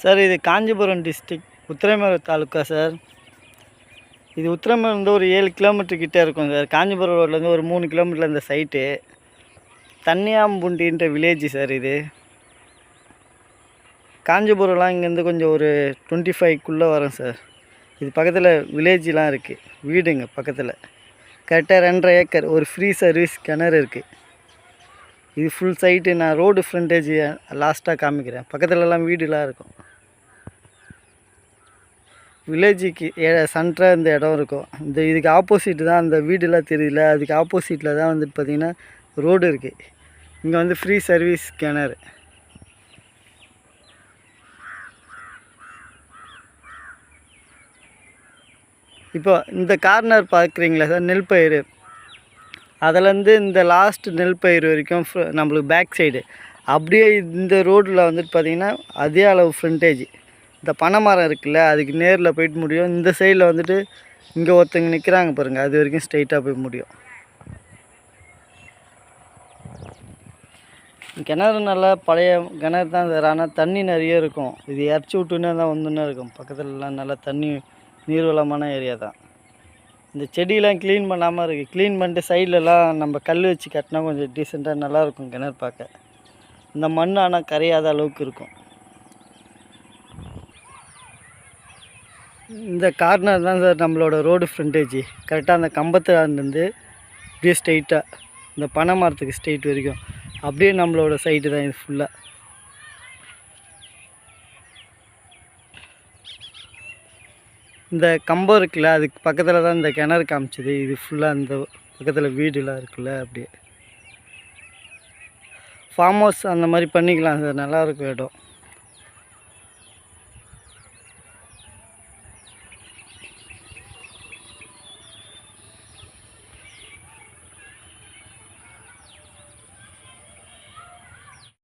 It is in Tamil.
சார் இது காஞ்சிபுரம் டிஸ்ட்ரிக் உத்திரமேரூர் தாலுக்கா சார். இது உத்திரமேருந்து ஒரு ஏழு கிலோமீட்டர் கிட்டே இருக்கும் சார். காஞ்சிபுரம் ரோட்லேருந்து ஒரு மூணு கிலோமீட்டரில் இந்த சைட்டு தன்னியாம்புண்டின்ற வில்லேஜ் சார் இது. காஞ்சிபுரம்லாம் இங்கேருந்து கொஞ்சம் ஒரு டுவெண்ட்டி ஃபைவ்க்குள்ளே வரும் சார். இது பக்கத்தில் வில்லேஜ்லாம் இருக்குது வீடுங்க பக்கத்தில். கரெக்டாக ரெண்டரை ஏக்கர் ஒரு ஃப்ரீ சர்வீஸ் கிணறு இருக்குது இது ஃபுல் சைட்டு நான் ரோடு ஃப்ரண்டேஜ் லாஸ்ட்டாக காமிக்கிறேன். பக்கத்துலலாம் வீடுலாம் இருக்கும். வில்லேஜுக்கு ஏ சென்டராக இந்த இடம் இருக்கும். இந்த இதுக்கு ஆப்போசிட் தான் அந்த வீடுலாம் தெரியல அதுக்கு ஆப்போசிட்டில் தான் வந்துட்டு பார்த்திங்கன்னா ரோடு இருக்குது இங்கே வந்து ஃப்ரீ சர்வீஸ் கிணறு இப்போ இந்த கார்னர் பார்க்குறீங்களா சார்? நெல் பயிர் அதுலேருந்து இந்த லாஸ்ட் நெல் பயிர் வரைக்கும் நம்மளுக்கு பேக் சைடு அப்படியே இந்த ரோட்டில் வந்துட்டு பார்த்தீங்கன்னா அதே அளவு ஃப்ரண்டேஜ் இந்த பனை மரம் இருக்குல்ல அதுக்கு நேரில் போயிட்டு முடியும். இந்த சைடில் வந்துட்டு இங்கே ஒருத்தங்க நிற்கிறாங்க பாருங்கள் அது வரைக்கும் ஸ்ட்ரைட்டாக போய் முடியும். கிணறு நல்லா பழைய கிணறு தான் சார் ஆனால் தண்ணி நிறைய இருக்கும். இது இறச்சி விட்டுன்னே தான் வந்துன்னே இருக்கும். பக்கத்துலலாம் நல்லா தண்ணி நீர்வளமான ஏரியா தான். இந்த செடியெலாம் க்ளீன் பண்ணாமல் இருக்குது க்ளீன் பண்ணிட்டு சைட்லலாம் நம்ம கல் வச்சு கட்டினா கொஞ்சம் டீசெண்டாக நல்லாயிருக்கும் கிணறு பார்க்க. இந்த மண் ஆனால் கரையாத அளவுக்கு இருக்கும். இந்த கார்னர் தான் சார் நம்மளோட ரோடு ஃப்ரண்டேஜ் கரெக்டாக அந்த கம்பத்துலேருந்து அப்படியே ஸ்ட்ரெயிட்டாக இந்த பனை மரத்துக்கு ஸ்ட்ரெயிட் வரைக்கும். அப்படியே நம்மளோட சைட்டு தான் இது ஃபுல்லாக இந்த கம்பம் இருக்குல்ல அதுக்கு பக்கத்தில் தான் இந்த கிணறு காமிச்சது. இது ஃபுல்லாக அந்த பக்கத்தில் வீடுலாம் இருக்குல்ல அப்படியே. ஃபார்ம் ஹவுஸ் அந்த மாதிரி பண்ணிக்கலாம் சார். நல்லாயிருக்கும் இடம்.